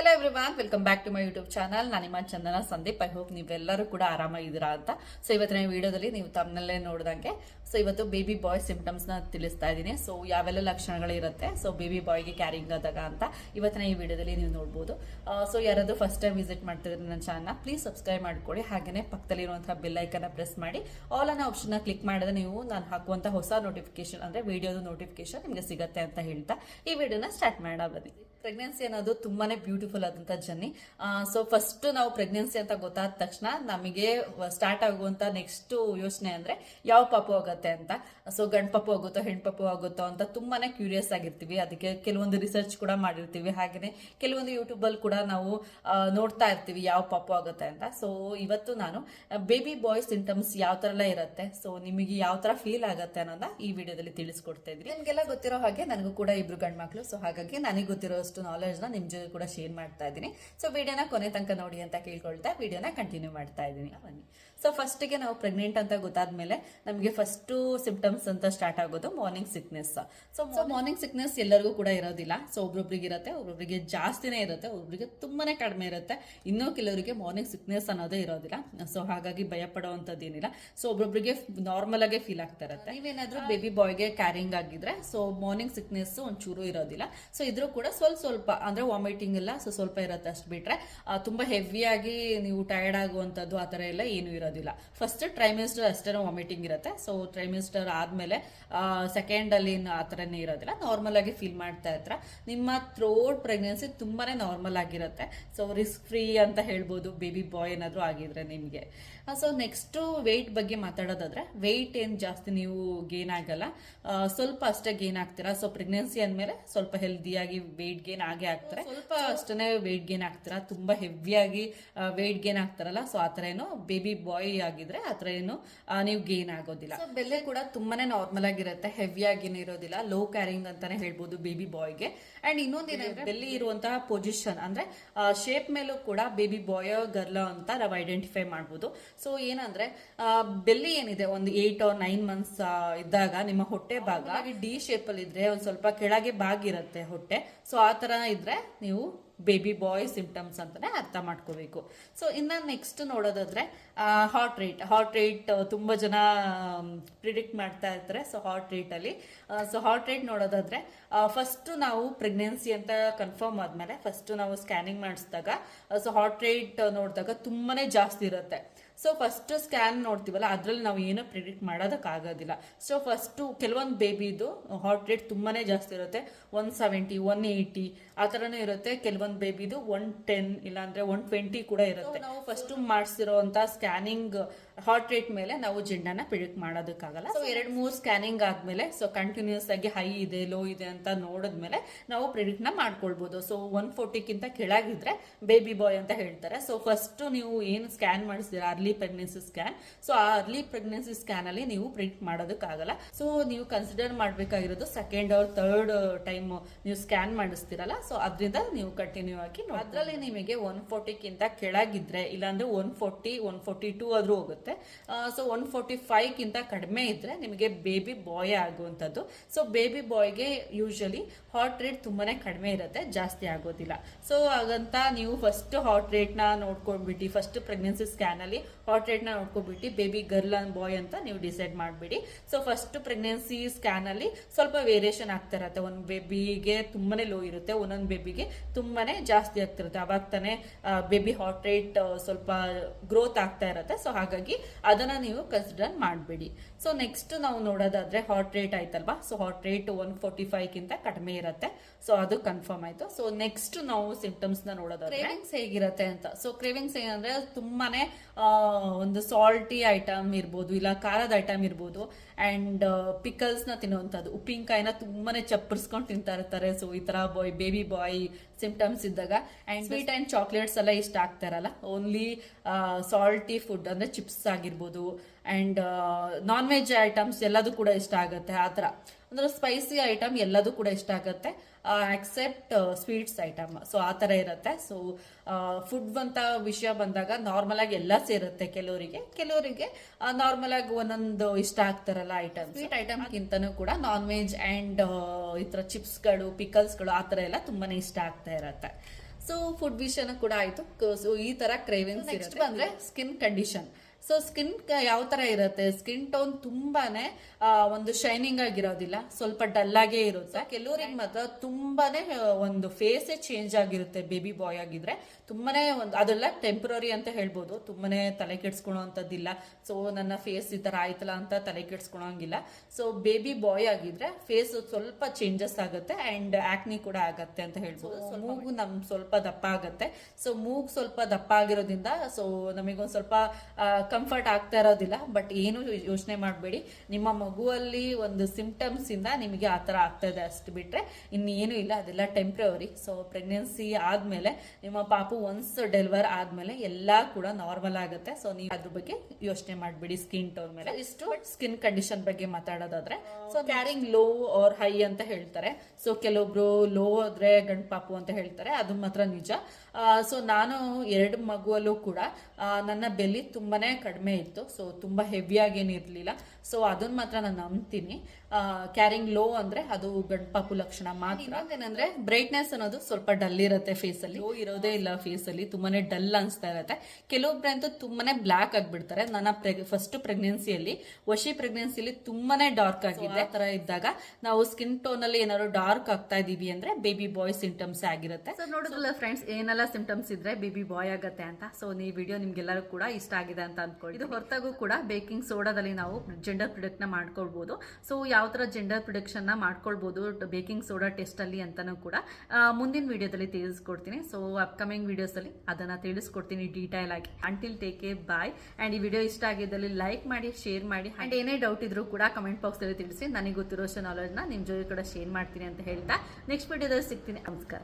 Hello everyone welcome back to my YouTube channel ನಾನು ನಿಮ್ಮ ಚಂದನ Sandeep. I hope ನೀವೆಲ್ಲರೂ ಕೂಡ ಆರಾಮಾಗಿದ್ದೀರಾ ಅಂತ. ಸೊ ಇವತ್ತಿನ ವಿಡಿಯೋದಲ್ಲಿ ನೀವು ತಮ್ಮನಲ್ಲೇ ನೋಡ್ದಂಗೆ ಸೊ ಇವತ್ತು ಬೇಬಿ ಬಾಯ್ ಸಿಂಪ್ಟಮ್ಸ್ನ ತಿಳಿಸ್ತಾ ಇದ್ದೀನಿ. ಸೊ ಯಾವೆಲ್ಲ ಲಕ್ಷಣಗಳು ಇರುತ್ತೆ ಸೊ ಬೇಬಿ ಬಾಯ್ಗೆ ಕ್ಯಾರಿಂಗ್ ಆದಾಗ ಅಂತ ಇವತ್ತಿನ ಈ ವಿಡಿಯೋದಲ್ಲಿ ನೀವು ನೋಡ್ಬೋದು. ಸೊ ಯಾರಾದರೂ ಫಸ್ಟ್ ಟೈಮ್ ವಿಸಿಟ್ ಮಾಡ್ತಿದ್ರೆ ನನ್ನ ಚಾನಲ್ನ ಪ್ಲೀಸ್ ಸಬ್ಸ್ಕ್ರೈಬ್ ಮಾಡ್ಕೊಳ್ಳಿ. ಹಾಗೆಯೇ ಪಕ್ಕದಲ್ಲಿರುವಂತಹ ಬೆಲ್ಲೈಕನ್ನ ಪ್ರೆಸ್ ಮಾಡಿ. ಆಲ್ ಅನ್ನೋ ಆಪ್ಷನ್ನ ಕ್ಲಿಕ್ ಮಾಡಿದ್ರೆ ನೀವು ನಾನು ಹಾಕುವಂಥ ಹೊಸ ನೋಟಿಫಿಕೇಶನ್ ಅಂದ್ರೆ ವಿಡಿಯೋ ನೋಟಿಫಿಕೇಶನ್ ನಿಮಗೆ ಸಿಗುತ್ತೆ ಅಂತ ಹೇಳ್ತಾ ಈ ವಿಡಿಯೋನ ಸ್ಟಾರ್ಟ್ ಮಾಡೋ ಬನ್ನಿ. ಪ್ರೆಗ್ನೆನ್ಸಿ ಅನ್ನೋದು ತುಂಬಾನೇ ಬ್ಯೂಟಿಫುಲ್ ಆದಂತ ಜರ್ನಿ. ಸೊ ಫಸ್ಟ್ ನಾವು ಪ್ರೆಗ್ನೆನ್ಸಿ ಅಂತ ಗೊತ್ತಾದ ತಕ್ಷಣ ನಮಗೆ ಸ್ಟಾರ್ಟ್ ಆಗುವಂತ ನೆಕ್ಸ್ಟ್ ಯೋಚನೆ ಅಂದ್ರೆ ಯಾವ ಪಾಪು ಆಗುತ್ತೆ ಅಂತ. ಸೊ ಗಣಪಪ್ಪು ಪಾಪು ಆಗುತ್ತೋ ಹೆಣ್ಣು ಪಾಪು ಆಗುತ್ತೋ ಅಂತ ತುಂಬಾನೇ ಕ್ಯೂರಿಯಸ್ ಆಗಿರ್ತೀವಿ. ಅದಕ್ಕೆ ಕೆಲವೊಂದು ರಿಸರ್ಚ್ ಕೂಡ ಮಾಡಿರ್ತೀವಿ. ಹಾಗೆಯೇ ಕೆಲವೊಂದು ಯೂಟ್ಯೂಬಲ್ಲಿ ಕೂಡ ನಾವು ನೋಡ್ತಾ ಇರ್ತೀವಿ ಯಾವ ಪಾಪು ಆಗುತ್ತೆ ಅಂತ. ಸೊ ಇವತ್ತು ನಾನು ಬೇಬಿ ಬಾಯ್ ಸಿಂಟಮ್ಸ್ ಯಾವ ಥರ ಎಲ್ಲ ಇರುತ್ತೆ. ಸೊ ನಿಮಗೆ ಯಾವ ತರ ಫೀಲ್ ಆಗುತ್ತೆ ಅನ್ನೋದನ್ನ ಈ ವಿಡಿಯೋದಲ್ಲಿ ತಿಳಿಸ್ಕೊಡ್ತಾ ಇದ್ರಿ ನಿಮ್ಗೆಲ್ಲ ಗೊತ್ತಿರೋ ಹಾಗೆ ನನಗೂ ಕೂಡ ಇಬ್ರು ಗಂಡು ಮಕ್ಕಳು ಸೊ ಹಾಗಾಗಿ ನನಗೆ ಗೊತ್ತಿರೋಷ್ಟು ನಾಲೆಜ್ನ ನಿಮ್ ಜೊತೆ ಕೂಡ ಶೇರ್ ಮಾಡ್ತಾ ಇದ್ದೀನಿ. ಸೊ ವಿಡಿಯೋನ ಕೊನೆ ತನಕ ನೋಡಿ ಅಂತ ಕೇಳ್ಕೊಳ್ತಾ ವಿಡಿಯೋನ ಕಂಟಿನ್ಯೂ ಮಾಡ್ತಾ ಇದ್ದೀನಿ. ಬನ್ನಿ. ಸೊ ಫಸ್ಟಿಗೆ ನಾವು ಪ್ರೆಗ್ನೆಂಟ್ ಅಂತ ಗೊತ್ತಾದ್ಮೇಲೆ ನಮಗೆ ಫಸ್ಟು ಸಿಂಪ್ಟಮ್ಸ್ ಅಂತ ಸ್ಟಾರ್ಟ್ ಆಗೋದು morning sickness so morning sickness ಎಲ್ಲರಿಗೂ ಕೂಡ ಇರೋದಿಲ್ಲ. ಸೊ ಒಬ್ರೊಬ್ರಿಗೆ ಇರುತ್ತೆ ಒಬ್ರೊಬ್ರಿಗೆ ಜಾಸ್ತಿನೇ ಇರುತ್ತೆ ಒಬ್ರಿಗೆ ತುಂಬಾನೇ ಕಡಿಮೆ ಇರುತ್ತೆ. ಇನ್ನೂ ಕೆಲವರಿಗೆ ಮಾರ್ನಿಂಗ್ ಸಿಕ್ನೆಸ್ ಅನ್ನೋದೇ ಇರೋದಿಲ್ಲ. ಸೊ ಹಾಗಾಗಿ ಭಯ ಪಡುವಂಥದ್ದು ಏನಿಲ್ಲ ಸೊ ಒಬ್ರೊಬ್ರಿಗೆ ನಾರ್ಮಲ್ ಆಗಿ ಫೀಲ್ ಆಗ್ತಾ ಇರುತ್ತೆ. ನೀವೇನಾದ್ರೂ ಬೇಬಿ ಬಾಯ್ಗೆ ಕ್ಯಾರಿಂಗ್ ಆಗಿದ್ರೆ ಸೊ ಮಾರ್ನಿಂಗ್ ಸಿಕ್ನೆಸ್ ಒಂಚೂರು ಇರೋದಿಲ್ಲ. ಸೊ ಇದ್ರೂ ಕೂಡ ಸ್ವಲ್ಪ ಸ್ವಲ್ಪ ಅಂದ್ರೆ ವಾಮಿಟಿಂಗ್ ಎಲ್ಲ ಸೊ ಸ್ವಲ್ಪ ಇರುತ್ತೆ ಅಷ್ಟು ಬಿಟ್ರೆ. ತುಂಬಾ ಹೆವಿಯಾಗಿ ನೀವು ಟಯರ್ಡ್ ಆಗುವಂಥದ್ದು ಆ ಥರ ಎಲ್ಲ ಏನೂ ಇರೋದಿಲ್ಲ. ಫಸ್ಟ್ ಟ್ರೈಮಿಸ್ಟರ್ ಅಷ್ಟೇ ವಾಮಿಟಿಂಗ್ ಇರುತ್ತೆ. ಸೊ ಟ್ರೈಮಿಸ್ಟರ್ ಆದ್ಮೇಲೆ ಸೆಕೆಂಡ್ ಅಲ್ಲಿ ಆ ಥರನೇ ಇರೋದಿಲ್ಲ. ನಾರ್ಮಲ್ ಆಗಿ ಫೀಲ್ ಮಾಡ್ತಾ ಇರ್ತಾರೆ ನಿಮ್ಮ ಥ್ರೋಟ್ ಪ್ರೆಗ್ನೆನ್ಸಿ ತುಂಬಾನೇ ನಾರ್ಮಲ್ ಆಗಿರುತ್ತೆ. ಸೊ ರಿಸ್ಕ್ ಫ್ರೀ ಅಂತ ಹೇಳ್ಬೋದು ಬೇಬಿ ಬಾಯ್ ಏನಾದರೂ ಆಗಿದ್ರೆ ನಿಮಗೆ. ಸೊ ನೆಕ್ಸ್ಟ್ ವೆಯ್ಟ್ ಬಗ್ಗೆ ಮಾತಾಡೋದಾದ್ರೆ ವೆಯ್ಟ್ ಏನು ಜಾಸ್ತಿ ನೀವು ಗೇನ್ ಆಗಲ್ಲ. ಸ್ವಲ್ಪ ಅಷ್ಟೇ ಗೇನ್ ಆಗ್ತೀರಾ. ಸೊ ಪ್ರೆಗ್ನೆನ್ಸಿ ಅಂದಮೇಲೆ ಸ್ವಲ್ಪ ಹೆಲ್ದಿಯಾಗಿ ವೆಯ್ಟ್ ಗೇನ್ ಆಗೇ ಆಗ್ತಾರೆ. ಸ್ವಲ್ಪ ಅಷ್ಟೇ ವೆಯ್ಟ್ ಗೇನ್ ಆಗ್ತೀರಾ. ತುಂಬಾ ಹೆವಿಯಾಗಿ ವೆಯ್ಟ್ ಗೇನ್ ಆಗ್ತಾರಲ್ಲ. ಸೊ ಆ ಥರ ಏನು ಬೇಬಿ ಬಾಯ್ ಆಗಿದ್ರೆ ಆ ಥರ ಏನು ನೀವು ಗೇನ್ ಆಗೋದಿಲ್ಲ. ಬೆಲೆ ಕೂಡ ತುಂಬಾನೇ ನಾರ್ಮಲ್ ಆಗಿರುತ್ತೆ ಹೆವಿ ಆಗಿನೇ ಇರೋದಿಲ್ಲ ಲೋ ಕ್ಯಾರಿಂಗ್ ಅಂತಾನೆ ಹೇಳ್ಬೋದು ಬೇಬಿ ಬಾಯ್ಗೆ ಅಂಡ್ ಇನ್ನೊಂದೇನಂದ್ರೆ ಬೆಲ್ಲಿ ಇರುವಂತಹ ಪೊಸಿಷನ್ ಅಂದ್ರೆ ಶೇಪ್ ಮೇಲೂ ಕೂಡ ಬೇಬಿ ಬಾಯ್ ಗರ್ಲ ಅಂತ ನಾವು ಐಡೆಂಟಿಫೈ ಮಾಡ್ಬೋದು. ಸೊ ಏನಂದ್ರೆ ಬೆಲ್ಲಿ ಏನಿದೆ ಒಂದು ಏಟ್ ಆರ್ ನೈನ್ ಮಂತ್ಸ್ ಇದ್ದಾಗ ನಿಮ್ಮ ಹೊಟ್ಟೆ ಭಾಗ ಡಿ ಶೇಪ್ ಅಲ್ಲಿ ಇದ್ರೆ ಒಂದ್ ಸ್ವಲ್ಪ ಕೆಳಗೆ ಬಾಗಿರುತ್ತೆ ಹೊಟ್ಟೆ. ಸೊ ಆ ತರ ಇದ್ರೆ ನೀವು ಬೇಬಿ ಬಾಯ್ ಸಿಂಪ್ಟಮ್ಸ್ ಅಂತಾನೆ ಅರ್ಥ ಮಾಡ್ಕೋಬೇಕು. ಸೊ ಇನ್ನ ನೆಕ್ಸ್ಟ್ ನೋಡೋದಾದ್ರೆ ಹಾರ್ಟ್ ರೇಟ್ ಹಾರ್ಟ್ ರೇಟ್ ತುಂಬಾ ಜನ ಪ್ರಿಡಿಕ್ಟ್ ಮಾಡ್ತಾ ಇರ್ತಾರೆ. ಸೊ ಹಾರ್ಟ್ ರೇಟ್ ಅಲ್ಲಿ ಸೊ ಹಾರ್ಟ್ ರೇಟ್ ನೋಡೋದಾದ್ರೆ ಫಸ್ಟ್ ನಾವು ಪ್ರೆಗ್ನೆನ್ಸಿ ಅಂತ ಕನ್ಫರ್ಮ್ ಆದ್ಮೇಲೆ ಫಸ್ಟ್ ನಾವು ಸ್ಕ್ಯಾನಿಂಗ್ ಮಾಡಿಸಿದಾಗ ಸೊ ಹಾರ್ಟ್ ರೇಟ್ ನೋಡಿದಾಗ ತುಂಬಾನೇ ಜಾಸ್ತಿ ಇರುತ್ತೆ. ಸೊ ಫಸ್ಟ್ ಸ್ಕ್ಯಾನ್ ನೋಡ್ತೀವಲ್ಲ ಅದ್ರಲ್ಲಿ ನಾವು ಏನೂ ಪ್ರಿಡಿಕ್ಟ್ ಮಾಡೋದಕ್ಕಾಗೋದಿಲ್ಲ. ಸೊ ಫಸ್ಟು ಕೆಲವೊಂದು ಬೇಬಿದು ಹಾರ್ಟ್ ರೇಟ್ ತುಂಬಾನೇ ಜಾಸ್ತಿ ಇರುತ್ತೆ. ಒನ್ ಸೆವೆಂಟಿ ಒನ್ ಏಯ್ಟಿ ಆ ಥರನೂ ಇರುತ್ತೆ. ಕೆಲವೊಂದು ಬೇಬಿದು ಒನ್ ಟೆನ್ ಇಲ್ಲಾಂದರೆ ಒನ್ ಟ್ವೆಂಟಿ ಕೂಡ ಇರುತ್ತೆ. ನಾವು ಫಸ್ಟು ಮಾಡಿಸಿರೋಂಥ ಸ್ಕ್ಯಾನಿಂಗ್ ಹಾರ್ಟ್ ರೇಟ್ ಮೇಲೆ ನಾವು ಜೆಂಡಾನ ಪ್ರಿಡಿಕ್ಟ್ ಮಾಡೋದಕ್ಕಾಗಲ್ಲ. ಸೊ ಎರಡು ಮೂರು ಸ್ಕ್ಯಾನಿಂಗ್ ಆದಮೇಲೆ ಸೊ ಕಂಟಿನ್ಯೂಸ್ ಆಗಿ ಹೈ ಇದೆ ಲೋ ಇದೆ ಅಂತ ನೋಡಿದ್ಮೇಲೆ ನಾವು ಪ್ರಿಡಿಕ್ಟ್ನ ಮಾಡ್ಕೊಳ್ಬೋದು. ಸೊ ಒನ್ ಫೋರ್ಟಿಕ್ಕಿಂತ ಕೆಳಗಿದ್ರೆ ಬೇಬಿ ಬಾಯ್ ಅಂತ ಹೇಳ್ತಾರೆ. ಸೊ ಫಸ್ಟು ನೀವು ಏನು ಸ್ಕ್ಯಾನ್ ಮಾಡಿಸ್ತೀರಾ? ಅರ್ಲಿ ಪ್ರೆಗ್ನೆನ್ಸಿ ಸ್ಕ್ಯಾನ್ ಸೊ ಆ ಅರ್ಲಿ ಪ್ರೆಗ್ನೆನ್ಸಿ ಸ್ಕ್ಯಾನ್ ಅಲ್ಲಿ ನೀವು ಪ್ರಿಂಟ್ ಮಾಡೋದಕ್ಕಾಗಲ್ಲ. ಸೊ ನೀವು ಕನ್ಸಿಡರ್ ಮಾಡಬೇಕಾಗಿರೋದು ಸೆಕೆಂಡ್ ಅವ್ರ ಥರ್ಡ್ ಟೈಮ್ ನೀವು ಸ್ಕ್ಯಾನ್ ಮಾಡಿಸ್ತೀರಲ್ಲ. ಸೊ ಅದರಿಂದ ನೀವು ಕಂಟಿನ್ಯೂ ಆಗಿ ಅದರಲ್ಲಿ ನಿಮಗೆ ಒನ್ ಫೋರ್ಟಿಕ್ಕಿಂತ ಕೆಳಗಿದ್ರೆ, ಇಲ್ಲಾಂದ್ರೆ one forty one forty two ಆದರೂ ಹೋಗುತ್ತೆ. ಸೊ ಒನ್ ಫೋರ್ಟಿ ಫೈವ್ಗಿಂತ ಕಡಿಮೆ ಇದ್ರೆ ನಿಮಗೆ ಬೇಬಿ ಬಾಯ್ ಆಗುವಂಥದ್ದು. ಸೊ ಬೇಬಿ ಬಾಯ್ಗೆ ಯೂಶಲಿ ಹಾರ್ಟ್ ರೇಟ್ ತುಂಬಾ ಕಡಿಮೆ ಇರುತ್ತೆ, ಜಾಸ್ತಿ ಆಗೋದಿಲ್ಲ. ಸೊ ಹಾಗಂತ ನೀವು ಫಸ್ಟ್ ಹಾರ್ಟ್ ರೇಟ್ನ ನೋಡ್ಕೊಂಡ್ಬಿಟ್ಟು ಫಸ್ಟ್ ಪ್ರೆಗ್ನೆನ್ಸಿ ಸ್ಕ್ಯಾನ್ ಅಲ್ಲಿ ಹಾರ್ಟ್ ರೇಟ್ನ ನೋಡ್ಕೊಂಡ್ಬಿಟ್ಟು ಬೇಬಿ ಗರ್ಲ್ ಅಂಡ್ ಬಾಯ್ ಅಂತ ನೀವು ಡಿಸೈಡ್ ಮಾಡಿಬಿಡಿ. ಸೊ ಫಸ್ಟ್ ಪ್ರೆಗ್ನೆನ್ಸಿ ಸ್ಕ್ಯಾನ್ ಅಲ್ಲಿ ಸ್ವಲ್ಪ ವೇರಿಯೇಷನ್ ಆಗ್ತಾ ಇರುತ್ತೆ. ಒಂದು ಬೇಬಿಗೆ ತುಂಬಾನೇ ಲೋ ಇರುತ್ತೆ ಒಂದೊಂದು ಬೇಬಿಗೆ ತುಂಬಾನೇ ಜಾಸ್ತಿ ಆಗ್ತಿರುತ್ತೆ. ಅವಾಗ ತಾನೇ ಬೇಬಿ ಹಾರ್ಟ್ ರೇಟ್ ಸ್ವಲ್ಪ ಗ್ರೋತ್ ಆಗ್ತಾ ಇರುತ್ತೆ. ಸೊ ಹಾಗಾಗಿ ಅದನ್ನ ನೀವು ಕನ್ಸಿಡರ್ ಮಾಡಬೇಡಿ. ಸೊ ನೆಕ್ಸ್ಟ್ ನಾವು ನೋಡೋದಾದ್ರೆ ಹಾರ್ಟ್ ರೇಟ್ ಆಯ್ತಲ್ವಾ? So heart rate one forty ಫೈವ್ಗಿಂತ ಕಡಿಮೆ ಇರುತ್ತೆ. ಸೊ ಅದು ಕನ್ಫರ್ಮ್ ಆಯ್ತು. ಸೊ ನೆಕ್ಸ್ಟ್ ನಾವು ಸಿಂಪ್ಟಮ್ಸ್ನ ನೋಡೋದಾದ್ರೆ ಕ್ರೇವಿಂಗ್ಸ್ ಹೇಗಿರುತ್ತೆ ಅಂತ? ಸೊ ಕ್ರೇವಿಂಗ್ಸ್ ಏನಂದ್ರೆ ತುಂಬಾನೇ ಒಂದು ಸಾಲ್ಟಿ ಐಟಮ್ ಇರ್ಬೋದು ಇಲ್ಲ ಖಾರದ ಐಟಮ್ ಇರ್ಬೋದು ಆ್ಯಂಡ್ ಪಿಕಲ್ಸ್ನ ನ ತಿನ್ನುವಂಥದ್ದು. ಉಪ್ಪಿನಕಾಯಿನ ತುಂಬಾ ಚಪ್ಪರ್ಸ್ಕೊಂಡು ತಿಂತಾ ಇರ್ತಾರೆ. ಸೊ ಈ ಥರ ಬಾಯ್ ಬೇಬಿ ಬಾಯ್ ಸಿಂಪ್ಟಮ್ಸ್ ಇದ್ದಾಗ ಆ್ಯಂಡ್ ಸ್ವೀಟ್ ಆ್ಯಂಡ್ ಚಾಕ್ಲೇಟ್ಸ್ ಎಲ್ಲ ಇಷ್ಟ ಆಗ್ತಾರಲ್ಲ ಓನ್ಲಿ ಸಾಲ್ಟಿ ಫುಡ್ ಅಂದರೆ ಚಿಪ್ಸ್ ಆಗಿರ್ಬೋದು ಆ್ಯಂಡ್ ನಾನ್ ವೆಜ್ ಐಟಮ್ಸ್ ಎಲ್ಲದೂ ಕೂಡ ಇಷ್ಟ ಆಗುತ್ತೆ. ಆ ಥರ ಅಂದ್ರೆ ಸ್ಪೈಸಿ ಐಟಮ್ ಎಲ್ಲದೂ ಕೂಡ ಇಷ್ಟ ಆಗುತ್ತೆ. ಎಕ್ಸೆಪ್ಟ್ ಸ್ವೀಟ್ಸ್ ಐಟಮ್ ಸೊ ಆ ಥರ ಇರುತ್ತೆ. ಸೊ ಫುಡ್ ಅಂತ ವಿಷಯ ಬಂದಾಗ ನಾರ್ಮಲ್ ಆಗಿ ಎಲ್ಲ ಸೇರುತ್ತೆ ಕೆಲವರಿಗೆ. ಕೆಲವರಿಗೆ ನಾರ್ಮಲ್ ಆಗಿ ಒಂದೊಂದು ಇಷ್ಟ ಆಗ್ತಾರಲ್ಲ ಐಟಮ್ ಸ್ವೀಟ್ ಐಟಮ್ಗಿಂತನೂ ಕೂಡ ನಾನ್ ವೆಜ್ ಅಂಡ್ ಈ ಥರ ಚಿಪ್ಸ್ಗಳು ಪಿಕಲ್ಸ್ಗಳು ಆ ಥರ ಎಲ್ಲ ತುಂಬಾನೇ ಇಷ್ಟ ಆಗ್ತಾ ಇರತ್ತೆ. ಸೊ ಫುಡ್ ವಿಷಯನೂ ಕೂಡ ಆಯ್ತು. ಸೊ ಈ ತರ ಕ್ರೇವಿಂಗ್ಸ್ ನೆಕ್ಸ್ಟ್ ಬಂದ್ರೆ ಸ್ಕಿನ್ ಕಂಡೀಷನ್ ಸೊ ಸ್ಕಿನ್ ಯಾವ ತರ ಇರುತ್ತೆ? ಸ್ಕಿನ್ ಟೋನ್ ತುಂಬಾನೇ ಒಂದು ಶೈನಿಂಗ್ ಆಗಿರೋದಿಲ್ಲ. ಸ್ವಲ್ಪ ಡಲ್ಲಾಗೇ ಇರುತ್ತೆ. ಕೆಲವರಿಗೆ ಮಾತ್ರ ತುಂಬಾನೇ ಒಂದು ಫೇಸೇ ಚೇಂಜ್ ಆಗಿರುತ್ತೆ ಬೇಬಿ ಬಾಯ್ ಆಗಿದ್ರೆ. ತುಂಬಾನೇ ಒಂದು ಅದೆಲ್ಲ ಟೆಂಪ್ರರಿ ಅಂತ ಹೇಳ್ಬೋದು. ತುಂಬಾನೇ ತಲೆ ಕೆಡ್ಸ್ಕೊಳೋಂಥದ್ದಿಲ್ಲ. ಸೊ ನನ್ನ ಫೇಸ್ ಈ ತರ ಆಯ್ತಲ್ಲ ಅಂತ ತಲೆ ಕೆಡ್ಸ್ಕೊಳಂಗಿಲ್ಲ. ಸೊ ಬೇಬಿ ಬಾಯ್ ಆಗಿದ್ರೆ ಫೇಸ್ ಸ್ವಲ್ಪ ಚೇಂಜಸ್ ಆಗುತ್ತೆ ಅಂಡ್ ಆಕ್ನಿ ಕೂಡ ಆಗತ್ತೆ ಅಂತ ಹೇಳ್ಬೋದು. ಸೊ ಮೂಗು ನಮ್ ಸ್ವಲ್ಪ ದಪ್ಪ ಆಗತ್ತೆ. ಸೊ ಮೂಗು ಸ್ವಲ್ಪ ದಪ್ಪ ಆಗಿರೋದ್ರಿಂದ ಸೊ ನಮಗೊಂದು ಸ್ವಲ್ಪ ಕಂಫರ್ಟ್ ಆಗ್ತಾ ಇರೋದಿಲ್ಲ ಬಟ್ ಏನು ಯೋಚನೆ ಮಾಡಬೇಡಿ. ನಿಮ್ಮ ಮಗುವಲ್ಲಿ ಒಂದು ಸಿಂಪ್ಟಮ್ಸ್ ಇಂದ ನಿಮಗೆ ಆ ಥರ ಆಗ್ತಾ ಇದೆ ಅಷ್ಟು ಬಿಟ್ರೆ ಇನ್ನೇನು ಇಲ್ಲ ಅದೆಲ್ಲ ಟೆಂಪ್ರವರಿ ಸೊ ಪ್ರೆಗ್ನೆನ್ಸಿ ಆದ್ಮೇಲೆ ನಿಮ್ಮ ಪಾಪು ಒನ್ಸ್ ಡೆಲಿವರ್ ಆದಮೇಲೆ ಎಲ್ಲ ಕೂಡ ನಾರ್ಮಲ್ ಆಗುತ್ತೆ. ಸೊ ನೀವು ಅದ್ರ ಬಗ್ಗೆ ಯೋಚನೆ ಮಾಡಬೇಡಿ ಸ್ಕಿನ್ ಟೋನ್ ಮೇಲೆ. ಇಷ್ಟು. ಸ್ಕಿನ್ ಕಂಡೀಷನ್ ಬಗ್ಗೆ ಮಾತಾಡೋದಾದ್ರೆ so carrying low or high ಅಂತ ಹೇಳ್ತಾರೆ. ಸೊ ಕೆಲವೊಬ್ರು ಲೋ ಆದ್ರೆ ಗಂಡು ಪಾಪು ಅಂತ ಹೇಳ್ತಾರೆ ಅದು ಮಾತ್ರ ನಿಜ. ಸೊ ನಾನು ಎರಡು ಮಗುವಲ್ಲೂ ಕೂಡ ನನ್ನ ಬೆಲ್ಲಿ ತುಂಬಾನೇ ಕಡಿಮೆ ಇತ್ತು ಸೊ ತುಂಬಾ ಹೆವಿಯಾಗಿ ಏನಿರ್ಲಿಲ್ಲ ಸೊ ಅದನ್ನ ಮಾತ್ರ ನಾನು ನಂಬ್ತೀನಿ. ಕ್ಯಾರಿಂಗ್ ಲೋ ಅಂದ್ರೆ ಅದು ಗಂಡು ಪಾಪು ಲಕ್ಷಣ ಮಾತ್ರ. ಏನಂದ್ರೆ ಬ್ರೈಟ್ನೆಸ್ ಅನ್ನೋದು ಸ್ವಲ್ಪ ಡಲ್ ಇರುತ್ತೆ ಫೇಸ್ ಅಲ್ಲಿ. ಲೋ ಇರೋದೇ ಇಲ್ಲ ಫೇಸ್ ಅಲ್ಲಿ. ತುಂಬಾನೇ ಡಲ್ ಅನ್ಸ್ತಾ ಇರುತ್ತೆ. ಕೆಲವೊಬ್ರಂತೂ ತುಂಬಾನೇ ಬ್ಲಾಕ್ ಆಗ್ಬಿಡ್ತಾರೆ. ನನ್ನ ಫಸ್ಟ್ ಪ್ರೆಗ್ನೆನ್ಸಿಯಲ್ಲಿ ವಶಿ ಪ್ರೆಗ್ನೆನ್ಸಿಯಲ್ಲಿ ತುಂಬಾನೇ ಡಾರ್ಕ್ ಆಗಿದೆ ಆ ತರ ಇದ್ದಾಗ ನಾವು ಸ್ಕಿನ್ ಟೋನ್ ಅಲ್ಲಿ ಏನಾದ್ರು ಡಾರ್ಕ್ ಆಗ್ತಾ ಇದೀವಿ ಅಂದ್ರೆ ಬೇಬಿ ಬಾಯ್ ಸಿಂಟಮ್ಸ್ ಆಗಿರುತ್ತೆ. ಸೊ ನೋಡಿದ್ರಲ್ಲ ಫ್ರೆಂಡ್ಸ್ ಏನೆಲ್ಲ ಸಿಂಟಮ್ಸ್ ಇದ್ರೆ ಬೇಬಿ ಬಾಯ್ ಆಗತ್ತೆ ಅಂತ. ಸೊ ಈ ವಿಡಿಯೋ ನಿಮ್ಗೆಲ್ಲರೂ ಕೂಡ ಇಷ್ಟ ಆಗಿದೆ ಅಂತ ಅನ್ಕೊಳ್ಳಿ ಇದು ಹೊರತಾಗೂ ಕೂಡ ಬೇಕಿಂಗ್ ಸೋಡಾದಲ್ಲಿ ನಾವು ಜೆಂಡರ್ ಪ್ರೊಡಕ್ಟ್ ಮಾಡ್ಕೊಳ್ಬೋದು. ಸೊ ಯಾವ ತರ ಜೆಂಡರ್ ಪ್ರೊಡಕ್ಷನ್ ಮಾಡ್ಕೊಳ್ಬೋದು ಬೇಕಿಂಗ್ ಸೋಡಾ ಟೆಸ್ಟಲ್ಲಿ ಅಂತಲೂ ಕೂಡ ಮುಂದಿನ ವಿಡಿಯೋದಲ್ಲಿ ತಿಳಿಸ್ಕೊಡ್ತೀನಿ. ಸೊ ಅಪ್ಕಮಿಂಗ್ ವಿಡಿಯೋಸ್ ಅದನ್ನು ತಿಳಿಸ್ಕೊಡ್ತೀನಿ ಡೀಟೇಲ್ ಆಗಿ. Until take a bye and ಈ ವಿಡಿಯೋ ಇಷ್ಟ ಆಗಿದ್ದಲ್ಲಿ ಲೈಕ್ ಮಾಡಿ ಶೇರ್ ಮಾಡಿ. ಆ್ಯಂಡ್ ಏನೇ ಡೌಟ್ ಇದ್ರೂ ಕೂಡ ಕಮೆಂಟ್ ಬಾಕ್ಸಲ್ಲಿ ತಿಳಿಸಿ. ನನಗೆ ಗೊತ್ತಿರೋಷ್ಟು ನಾಲೆಡ್ಜ್ನ ನಿಮ್ಮ ನಿಮ್ ಜೊತೆ ಕೂಡ ಶೇರ್ ಮಾಡ್ತೀನಿ ಅಂತ ಹೇಳ್ತಾ. ನೆಕ್ಸ್ಟ್ ವಿಡಿಯೋದಲ್ಲಿ ಸಿಗ್ತೀನಿ. ನಮಸ್ಕಾರ.